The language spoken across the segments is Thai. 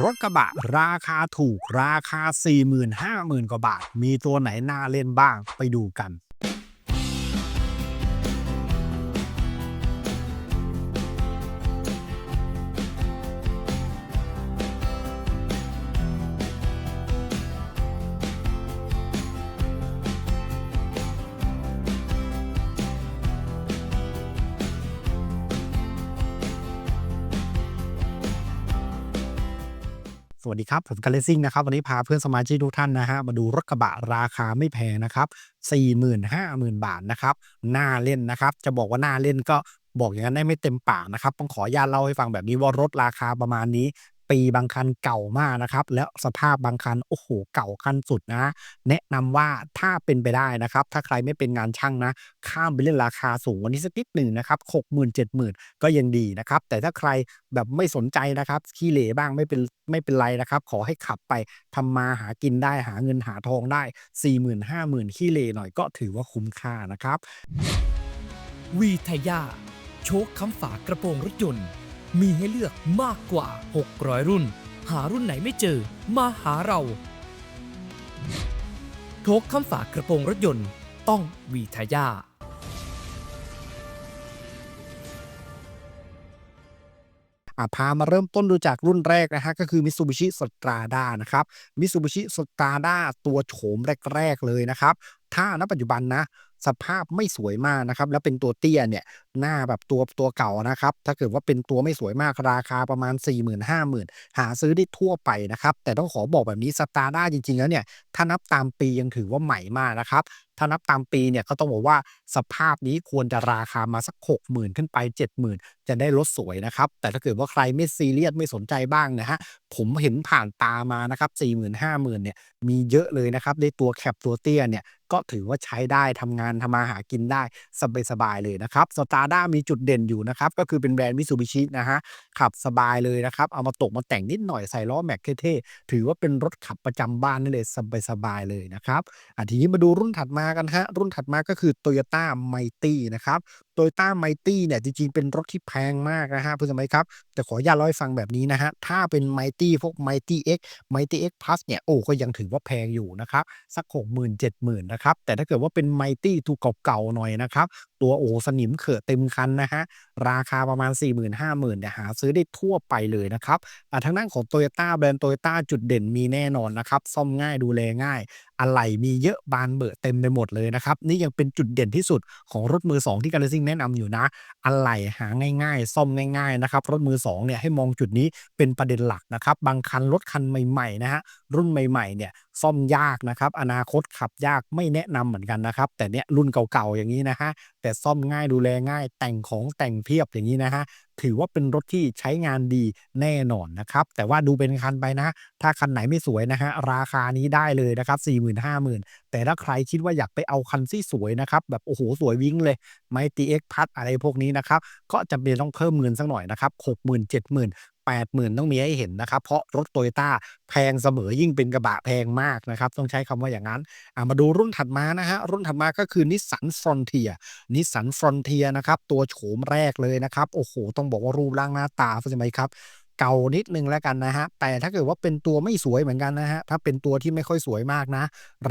รถกระบะราคาถูกราคา 40,000 50,000 กว่าบาท มีตัวไหนน่าเล่นบ้างไปดูกัน สวัสดีครับ ผมกันเลซิ่งนะครับ วันนี้พาเพื่อนสมาชิกทุกท่านนะฮะ มาดูรถกระบะราคาไม่แพงนะครับ 4 5 0 0 0 0 บาทนะครับน่าเล่นนะครับ จะบอกว่าน่าเล่นก็บอกอย่างนั้นได้ไม่เต็มปากนะครับ ต้องขออนุญาตเล่าให้ฟังแบบนี้ว่ารถราคาประมาณนี้ ปีบางคันเก่ามากนะครับ แล้วสภาพบางคัน โอ้โห เก่าคันสุดนะ แนะนำว่าถ้าเป็นไปได้นะครับ ถ้าใครไม่เป็นงานช่างนะ ข้ามไปเล่นราคาสูงวันนี้สักนิดหนึ่งนะครับ60,000 70,000ก็ยังดีนะครับ แต่ถ้าใครแบบไม่สนใจนะครับขี้เหร่บ้างไม่เป็นไม่เป็นไรนะครับ ขอให้ขับไปทำมาหากินได้หาเงินหาทองได้40,000 50,000ขี้เหร่หน่อยก็ถือว่าคุ้มค่านะครับวีทยาโชคคำฝากระโปรงรถยนต์ มีให้เลือกมากกว่า 600 รุ่น หารุ่นไหนไม่เจอ มาหาเรา โชคคำฝากกระโปรงรถยนต์ ต้องวีทายาอะพามาเริ่มต้นดูจากรุ่นแรกนะฮะก็คือ Mitsubishi Strada นะครับ Mitsubishi Strada ตัวโฉมแรก ๆ เลยนะครับ ถ้าณปัจจุบันนะ สภาพไม่สวยมากนะครับ แล้วเป็นตัวเตี้ยเนี่ยหน้าแบบตัวตัวเก่านะครับ ถ้าเกิดว่าเป็นตัวไม่สวยมากราคาประมาณ 40,000 50,000 หาซื้อได้ทั่วไปนะครับ แต่ต้องขอบอกแบบนี้ Strada จริงๆ แล้วเนี่ย ถ้านับตามปียังถือว่าใหม่มากนะครับถ้านับตามปีเนี่ยก็ต้องบอกว่าสภาพนี้ควรจะราคามาสัก 60,000 ขึ้นไป 70,000 จะได้รถสวยนะครับ แต่ถ้าเกิดว่าใครไม่ซีเรียสไม่สนใจบ้างนะฮะผมเห็นผ่านตามานะครับ 40,000 50,000 เนี่ยมีเยอะเลยนะครับในตัวแคปตัวเตี้ยเนี่ยก็ถือว่าใช้ได้ทำงานทำมาหากินได้สบายๆเลยนะครับสตาร์ด้ามีจุดเด่นอยู่นะครับก็คือเป็นแบรนด์มิสูบิชินะฮะขับสบายเลยนะครับ เอามาตกมาแต่งนิดหน่อยใส่ล้อแม็กเท่ๆถือว่าเป็นรถขับประจำบ้านนี่เลยสบายๆเลยนะครับอะทีนี้มาดูรุ่นถัดมากันฮะรุ่นถัดมาก็คือ Toyota Mighty นะครับ Toyota Mighty เนี่ยจริงๆ เป็นรถที่แพงมากนะฮะเพื่อนสมัยครับ แต่ขออนุญาตเล่าให้ฟังแบบนี้นะฮะ ถ้าเป็น Mighty พวก Mighty X Mighty X Plus เนี่ยโอ้ก็ยังถือว่าแพงอยู่นะครับ สัก60,000 70,000นนะครับ แต่ถ้าเกิดว่าเป็น Mighty ตัวเก่าๆหน่อยนะครับ ตัวโอ้สนิมเขอะเต็มคันนะฮะ ราคาประมาณ 40,000 50,000เนี่ยหาซื้อได้ทั่วไปเลยนะครับอะทางด้านของ Toyota แบรนด์ Toyota จุดเด่นมีแน่นอนนะครับซ่อมง่ายดูแลง่าย อะไหล่มีเยอะบานเบอะเต็มไปหมดเลยนะครับ นี่ยังเป็นจุดเด่นที่สุดของรถมือ 2 ที่ Galaxy แนะนำอยู่นะ อะไหล่หาง่าย ๆ ซ่อมง่ายๆนะครับรถมือ2เนี่ยให้มองจุดนี้เป็นประเด็นหลักนะครับ บางคันรถคันใหม่ๆนะฮะรุ่นใหม่ๆเนี่ยซ่อมยากนะครับ อนาคตขับยากไม่แนะนำเหมือนกันนะครับ แต่เนี่ยรุ่นเก่าๆอย่างนี้นะฮะแต่ซ่อมง่ายดูแลง่ายแต่งของแต่งเพียบอย่างนี้นะฮะถือว่าเป็นรถที่ใช้งานดีแน่นอนนะครับ แต่ว่าดูเป็นคันไปนะ ถ้าคันไหนไม่สวยนะฮะราคานี้ได้เลยนะครับ40,000 50,000 แต่ถ้าใครคิดว่าอยากไปเอาคันที่สวยนะครับแบบโอ้โหสวยวิ่งเลยไมตีเอ็กพัทอะไรพวกนี้นะครับก็จำเป็นต้องเพิ่มเงินสักหน่อยนะครับ60,000 80,000 ต้องมีให้เห็นนะครับ เพราะรถโตโยต้าแพงเสมอยิ่งเป็นกระบะแพงมากนะครับ ต้องใช้คำว่าอย่างนั้นมาดูรุ่นถัดมานะฮะ รุ่นถัดมาก็คือนิสสันฟรอนเทียนิสสันฟรอนเทียนะครับ ตัวโฉมแรกเลยนะครับ โอ้โห ต้องบอกว่ารูปร่างหน้าตาใช่ไหมครับ เก่านิดนึงแล้วกันนะฮะ แต่ถ้าเกิดว่าเป็นตัวไม่สวยเหมือนกันนะฮะ ถ้าเป็นตัวที่ไม่ค่อยสวยมากนะ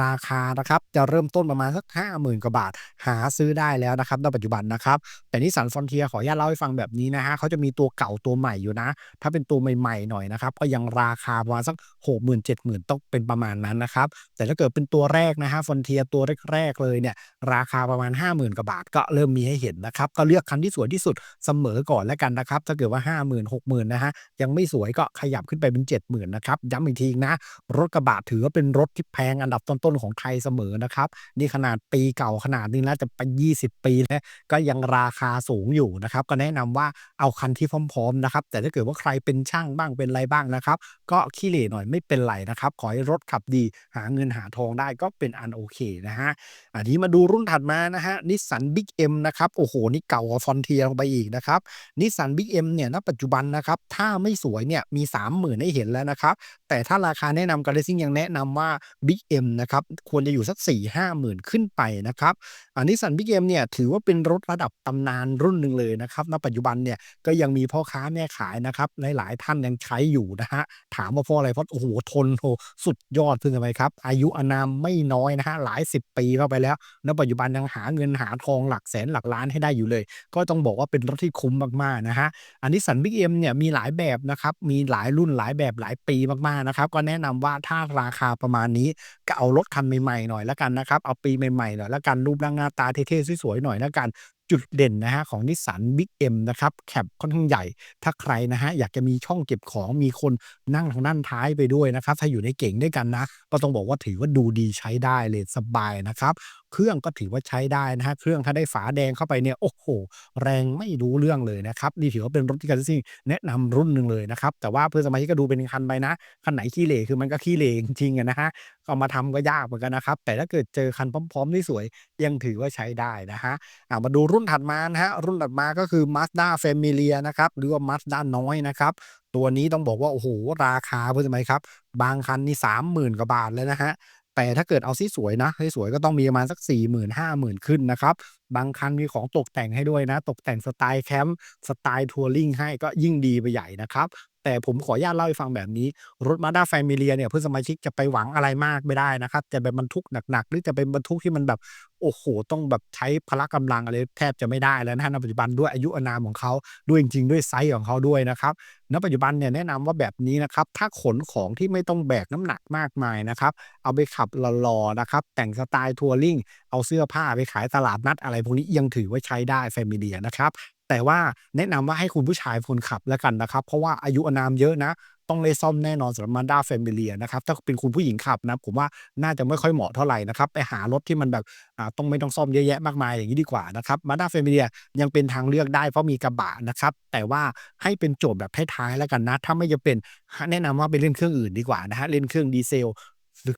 ราคานะครับจะเริ่มต้นประมาณสัก50,000กว่าบาท หาซื้อได้แล้วนะครับในปัจจุบันนะครับ แต่นิสสันฟอนเทียขออนุญาตเล่าให้ฟังแบบนี้นะฮะเขาจะมีตัวเก่าตัวใหม่อยู่นะ ถ้าเป็นตัวใหม่ๆหน่อยนะครับ ก็ยังราคาประมาณสัก60,000 70,000ต้องเป็นประมาณนั้นนะครับ แต่ถ้าเกิดเป็นตัวแรกนะฮะฟอนเทียตัวแรกๆเลยเนี่ยราคาประมาณ 50,000กว่าบาทก็เริ่มมีให้เห็นนะครับก็เลือกคันที่สวยที่สุดเสมอก่อนแล้วกันนะครับถ้าเกิดว่า 50,000 60,000นะฮะยังไม่สวยก็ขยับขึ้นไปเป็น 70,000นะครับย้ำอีกทีนะ รถกระบะถือว่าเป็นรถที่แพงอันดับต้นๆของไทยเสมอนะครับนี่ขนาดปีเก่าขนาดนี้แล้วจะไป 20 ปีแล้วก็ยังราคาสูงอยู่นะครับก็แนะนำว่าเอาคันที่พร้อมๆนะครับแต่ถ้าเกิดว่าใครเป็นช่างบ้างเป็นอะไรบ้างนะครับก็ขี้เหร่หน่อยไม่เป็นไรนะครับขอให้รถขับดีหาเงินหาทองได้ก็เป็นอันโอเคนะฮะอันนี้มาดูรุ่นถัดมานะฮะนิสสันบิ๊กเอ็มนะครับโอ้โหนี่เก่ากว่าฟอนเทียลงไปอีกนะครับนิสสันบิ๊กเอ็มเนี่ยณปัจจุบันนะครับถ้าไไม่สวยเนี่ยมี 30,000ให้เห็นแล้วนะครับ แต่ถ้าราคาแนะนำการ Racing ยังแนะนำว่า Big M นะครับควรจะอยู่สัก 4-50,000ขึ้นไปนะครับอ่า Nissan Big M เนี่ยถือว่าเป็นรถระดับตำนานรุ่นหนึ่งเลยนะครับณปัจจุบันเนี่ยก็ยังมีพ่อค้าแม่ขายนะครับหลายๆท่านยังใช้อยู่นะครับถามว่าเพราะอะไรเพราะโอ้โฮทนโอ้สุดยอดคือทำไมครับ อายุอนามไม่น้อยนะครับหลายสิบปีเข้าไปแล้วณปัจจุบันยังหาเงินหาทองหลักแสนหลักล้านให้ได้อยู่เลย ก็ต้องบอกว่าเป็นรถที่คุ้มมากๆนะครับอ่า Nissan Big M เนี่ยมีหลายแบบนะครับ มีหลายรุ่นหลายแบบหลายปีมากๆนะครับ ก็แนะนำว่าถ้าราคาประมาณนี้ก็เอารถคันใหม่ๆหน่อยแล้วกันนะครับเอาปีใหม่ๆหน่อยแล้วกันรูปร่างหน้าตาเท่ๆสวยๆหน่อยแล้วกันจุดเด่นนะครับของ Nissan Big M นะครับแคปค่อนข้างใหญ่ ถ้าใครนะครับอยากจะมีช่องเก็บของมีคนนั่งทางด้านท้ายไปด้วยนะครับ ถ้าอยู่ในเก๋งด้วยกันนะ ก็ต้องบอกว่าถือว่าดูดีใช้ได้เลยสบายนะครับเครื่องก็ถือว่าใช้ได้นะครับเครื่องถ้าได้ฝาแดงเข้าไปเนี่ยโอ้โฮแรงไม่รู้เรื่องเลยนะครับนี่ถือว่าเป็นรถที่ Car Racing แนะนำรุ่นหนึ่งเลยนะครับแต่ว่าเพื่อนสมาชิกก็ดูเป็นคันไปนะคันไหนขี้เหร่คือมันก็ขี้เหร่จริงๆอะนะเอามาทำก็ยากเหมือนกันนะครับ แต่ถ้าเกิดเจอคันพร้อมๆที่สวยยังถือว่าใช้ได้นะครับอ่ามาดูรุ่นถัดมานะครับรุ่นถัดมาก็คือ Mazda Familia นะครับหรือว่า Mazda น้อยนะครับตัวนี้ต้องบอกว่า โอ้โฮราคาเพื่อนสมาชิกครับ บางคันนี่30,000กว่าบาทเลยนะครับ แต่ถ้าเกิดเอาที่สวยนะที่สวยก็ต้องมีประมาณสัก40,000-50,000ขึ้นนะครับ บางคันมีของตกแต่งให้ด้วยนะ ตกแต่งสไตล์แคมป์สไตล์ทัวริงให้ก็ยิ่งดีไปใหญ่นะครับแต่ผมขออนุญาตเล่าให้ฟังแบบนี้ รถมาด้าแฟมิเลียเนี่ยเพื่อนสมาชิกจะไปหวังอะไรมากไม่ได้นะครับ จะไปบรรทุกหนักๆ หรือจะเป็นบรรทุกที่มันแบบ โอ้โฮต้องแบบใช้พละกำลังอะไรแทบจะไม่ได้แล้วนะครับณปัจจุบันด้วยอายุอานามของเขาด้วยจริงๆด้วยไซซ์ของเขาด้วยนะครับณปัจจุบันเนี่ยแนะนำว่าแบบนี้นะครับถ้าขนของที่ไม่ต้องแบกน้ำหนักมากมายนะครับเอาไปขับหล่อๆนะครับแต่งสไตล์ทัวริงเอาเสื้อผ้าไปขายตลาดนัดอะไรพวกนี้ยังถือว่าใช้ได้ Familia นะครับแต่ว่าแนะนำว่าให้คุณผู้ชายคนขับแล้วกันนะครับ เพราะว่าอายุอานามเยอะนะ ต้องได้ซ่อมแน่นอนสำหรับ Mazda Familia นะครับถ้าเป็นคุณผู้หญิงขับนะผมว่าน่าจะไม่ค่อยเหมาะเท่าไหร่นะครับไปหารถที่มันแบบต้องไม่ต้องซ่อมเยอะแยะมากมายอย่างงี้ดีกว่านะครับ Mazda Familia ยังเป็นทางเลือกได้เพราะมีกระบะนะครับแต่ว่าให้เป็นโจทย์แบบท้ายๆแล้วกันนะถ้าไม่จำเป็นแนะนำว่าไปเล่นเครื่องอื่นดีกว่านะครับเล่นเครื่องดีเซล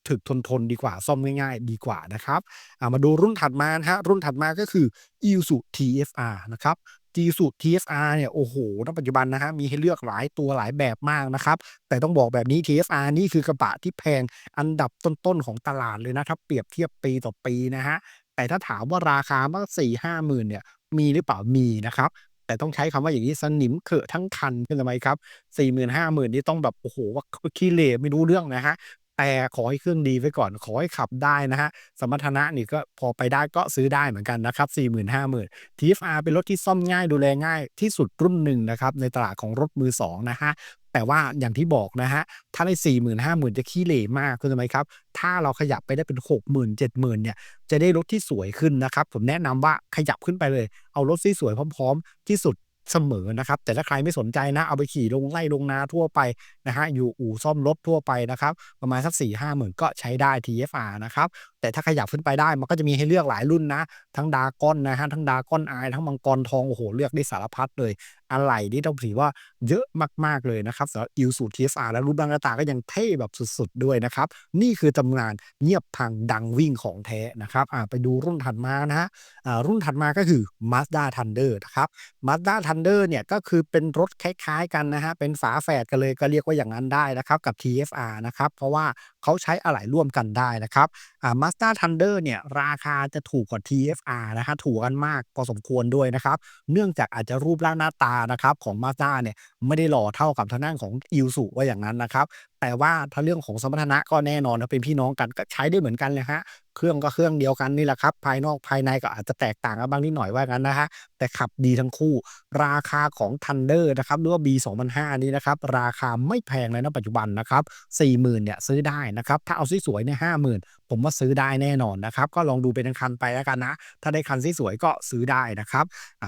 ถึกๆทนๆดีกว่าซ่อมง่ายๆ ดีกว่านะครับามาดูรุ่นถัดมานะครับรุ่นถัดมาก็คือ Isuzu TFR นะครับ Isuzu TFR เนี่ยโอ้โฮณปัจจุบันนะครับมีให้เลือกหลายตัวหลายแบบมากนะครับ แต่ต้องบอกแบบนี้ TFR นี่คือกระบะที่แพงอันดับต้นๆของตลาดเลยนะถ้าเปรียบเทียบปีต่อปีนะครับแต่ถ้าถามว่าราคาสัก4-50,000เนี่ยมีหรือเปล่ามีนะครับแต่ต้องใช้คำว่าอย่างงี้สนิมเขอะทั้งคันเข้าใจไมครับ40,000-50,000นี่ต้องแบบโอ้โฮว่าขี้เหร่ไม่รู้เรื่องนะครับ แต่ขอให้เครื่องดีไว้ก่อน ขอให้ขับได้นะครับสมรรถนะนี่ก็พอไปได้ก็ซื้อได้เหมือนกันนะครับ 4 5 0 0 0 0 TFR เป็นรถที่ซ่อมง่ายดูแลง่ายที่สุดรุ่นหนึ่งนะครับ ในตลาดของรถมือสองนะครับแต่ว่าอย่างที่บอกนะครับถ้าได้40,000-50,000จะขี้เหร่มากเข้าใจไหมครับ ถ้าเราขยับไปได้เป็น60,000-70,000เนี่ย จะได้รถที่สวยขึ้นนะครับ ผมแนะนำว่าขยับขึ้นไปเลย เอารถที่สวยพร้อม ๆ ที่สุด เสมอนะครับ แต่ถ้าใครไม่สนใจนะ เอาไปขี่ลงไล่ลงนาทั่วไปนะฮะอยู่อู่ซ่อมรถทั่วไปนะครับ ประมาณสัก4-50,000ก็ใช้ได้ TFR นะครับ แต่ถ้าขยับขึ้นไปได้มันก็จะมีให้เลือกหลายรุ่นนะ ทั้งดาก้อนนะฮะทั้งดาก้อนไอทั้งมังกรทองโอ้โหเลือกได้สารพัดเลย อะไหล่นี่ต้องถือว่าเยอะมาก ๆ เลยนะครับสำหรับ Isuzu TFR และรูปร่างหน้าตาก็ยังเท่แบบสุด ๆ ด้วยนะครับ นี่คือตำนานเงียบพังดังวิ่งของแท้นะครับไปดูรุ่นถัดมานะครับอ่ารุ่นถัดมาก็คือ Mazda Thunder นะครับ Mazda Thunder เนี่ยก็คือเป็นรถคล้ายๆกันนะครับเป็นฝาแฝดกันเลยก็เรียกว่าอย่างงั้นได้นะครับกับ TFR นะครับเพราะว่าเขาใช้อะไหล่ร่วมกันได้นะครับอ่า Mazda Thunder เนี่ยราคาจะถูกกว่า TFR นะครับถูกกันมากพอสมควรด้วยนะครับ เนื่องจากอาจจะรูปร่างหน้าตานะครับของมาสด้าเนี่ยไม่ได้หล่อเท่ากับทางด้านของอิวสุว่าอย่างนั้นนะครับ แต่ว่าถ้าเรื่องของสมรรถนะก็แน่นอนนะเป็นพี่น้องกันก็ใช้ได้เหมือนกันเลยครับเครื่องก็เครื่องเดียวกันนี่แหละครับ ภายนอกภายในก็อาจจะแตกต่างกันบ้างนิดหน่อยว่างั้นนะครับแต่ขับดีทั้งคู่ ราคาของ Thunder นะครับหรือว่า B 2005นี้นะครับ ราคาไม่แพงเลยณปัจจุบันนะครับ40,000เนี่ยซื้อได้นะครับ ถ้าเอาสวยๆเนี่ย50,000ผมว่าซื้อได้แน่นอนนะครับ ก็ลองดูเป็นคันไปแล้วกันนะ ถ้าได้คันสวยๆก็ซื้อได้นะครับ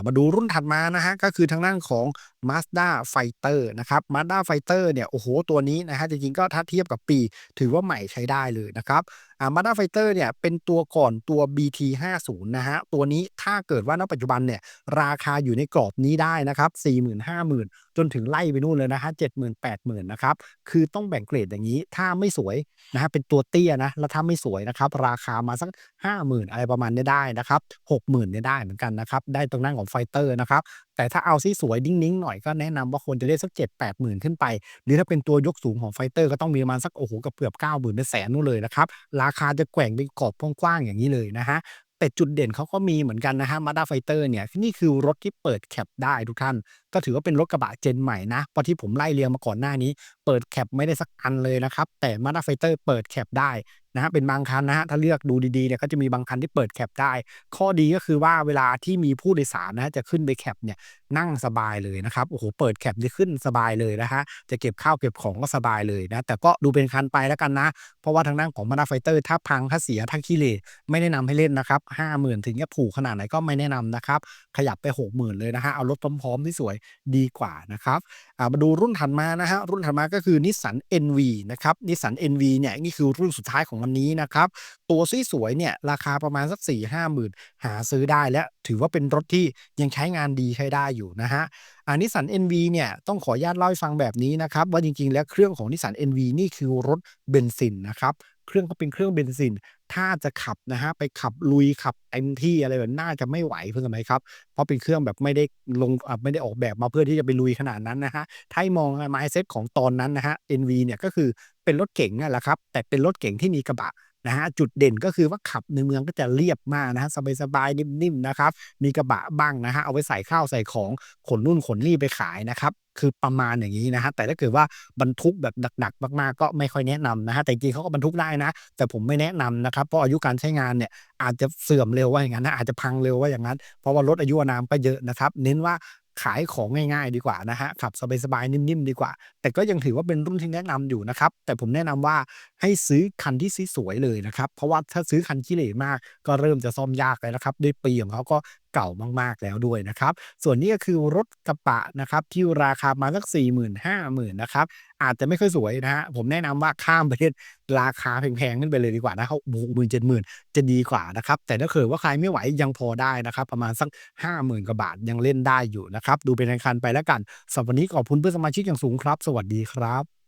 มาดูรุ่นถัดมานะครับก็คือทางด้านของ Mazda Fighter นะครับ Mazda Fighter เนี่ยโอ้โหตัวนี้นะฮะจริงๆก็ถ้าเทียบกับปี ถือว่าใหม่ใช้ได้เลยนะครับ อ่า Mazda Fighter เนี่ยเป็นตัวก่อนตัว BT 50 นะครับตัวนี้ถ้าเกิดว่าณปัจจุบันเนี่ยราคาอยู่ในกรอบนี้ได้นะครับ 40,000-50,000 จนถึงไล่ไปนู่นเลยนะคะ70,000 80,000 นะครับ คือต้องแบ่งเกรดอย่างงี้ ถ้าไม่สวยนะครับเป็นตัวเตี้ยนะ แล้วถ้าไม่สวยนะครับ ราคามาสัก 50,000 อะไรประมาณนี้ได้นะครับ 60,000เนี่ยได้เหมือนกันนะครับ ได้ตรงด้นของไฟเตอร์นะครับ แต่ถ้าเอาที่สวยนิ่งๆหน่อยก็แนะนำว่าควรจะเล่นสัก 7-80,000 ขึ้นไป หรือถ้าเป็นตัวยกสูงของไฟเตอร์ก็ต้องมีประมาณสักโอ้โฮเกือบ 90,000เป็นแสนนู่นเลยนะครับราราคาจะแกว่งเป็นกรอบกว้างๆอย่างนี้เลยนะฮะแต่จุดเด่นเขาก็มีเหมือนกันนะฮะมาด้าไฟเตอร์เนี่ยนี่คือรถที่เปิดแคปได้ทุกท่าน ก็ถือว่าเป็นรถกระบะเจนใหม่นะเพราะที่ผมไล่เรียงมาก่อนหน้านี้เปิดแคปไม่ได้สักอันเลยนะครับ แต่ Mazda Fighter เปิดแคปได้นะครับเป็นบางคันนะครับถ้าเลือกดูดีๆเนี่ยก็จะมีบางคันที่เปิดแคปได้ ข้อดีก็คือว่าเวลาที่มีผู้โดยสารนะจะขึ้นไปแคปเนี่ยนั่งสบายเลยนะครับโอ้โฮเปิดแคปนี่ขึ้นสบายเลยนะคะจะเก็บข้าวเก็บของก็สบายเลยนะแต่ก็ดูเป็นคันไปแล้วกันนะ เพราะว่าทางด้านของ Mazda Fighter ถ้าพังถ้าเสียถ้าขี้เหร่ไม่แนะนำให้เล่นนะครับ50,000ถึงจะถูกขนาดไหนก็ไม่แนะนำนะครับขยับไป60,000เลยนะครับเอารถพร้อมๆที่สวยดีกว่านะครับอ่ามาดูรุ่นถัดมานะครับรุ่นถัดมาก็คือ Nissan NV นะครับ Nissan NV เนี่ยนี่คือรุ่นสุดท้ายของวันนี้นะครับ ตัวสวยๆเนี่ยราคาประมาณสัก4ี่ห้าหาซื้อได้และถือว่าเป็นรถที่ยังใช้งานดีใช้ได้อยู่นะครับอ่านิสสัน NV เนี่ยต้องขออนุญาตเล่าให้ฟังแบบนี้นะครับ ว่าจริงๆ แล้วเครื่องของนิสสัน NV นี่คือรถเบนซินนะครับเครื่องก็เป็นเครื่องเบนซิน ถ้าจะขับนะฮะไปขับลุยขับเต็มที่อะไรแบบน่าจะไม่ไหวเพื่อนสมัยครับ เพราะเป็นเครื่องแบบไม่ได้ลงไม่ได้ออกแบบมาเพื่อที่จะไปลุยขนาดนั้นนะฮะถ้าให้มอง mindset ของตอนนั้นนะฮะ NV เนี่ยก็คือเป็นรถเก๋งนั่นแหละครับ แต่เป็นรถเก๋งที่มีกระบะ นะครับจุดเด่นก็คือว่าขับในเมืองก็จะเรียบมากนะครับสบายๆนิ่มๆนะครับมีกระบะบ้างนะครับเอาไว้ใส่ข้าวใส่ของขนนู่นขนนี่ไปขายนะครับคือประมาณอย่างงี้นะครับแต่ถ้าเกิดว่าบรรทุกแบบหนักๆมากๆ ก็ไม่ค่อยแนะนำนะครับแต่จริงเขาก็บรรทุกได้นะ แต่ผมไม่แนะนำนะครับเพราะอายุการใช้งานเนี่ยอาจจะเสื่อมเร็วว่าอย่างงั้นนะอาจจะพังเร็วว่าอย่างงั้น เพราะว่ารถอายุนามก็เยอะนะครับ เน้นว่า ขายของง่ายๆ ดีกว่านะฮะขับสบายๆนิ่มๆดีกว่า แต่ก็ยังถือว่าเป็นรุ่นที่แนะนำอยู่นะครับ แต่ผมแนะนำว่าให้ซื้อคันที่สวยๆเลยนะครับ เพราะว่าถ้าซื้อคันขี้เหร่มากก็เริ่มจะซ่อมยากเลยนะครับ ด้วยปีของเขาก็ เก่ามากๆแล้วด้วยนะครับ ส่วนนี้ก็คือรถกระบะนะครับที่ราคามาสัก40,000 50,000นะครับอาจจะไม่ค่อยสวยนะครับผมแนะนำว่าข้ามไปเล่นราคาแพงๆขึ้นไปเลยดีกว่านะเขา60,000 70,000จะดีกว่านะครับ แต่ถ้าเกิดว่าใครไม่ไหวยังพอได้นะครับ ประมาณสัก 50,000กว่าบาทยังเล่นได้อยู่นะครับ ดูเป็นคันๆไปแล้วกันสำหรับวันนี้ขอบคุณเพื่อนสมาชิกอย่างสูงครับ สวัสดีครับ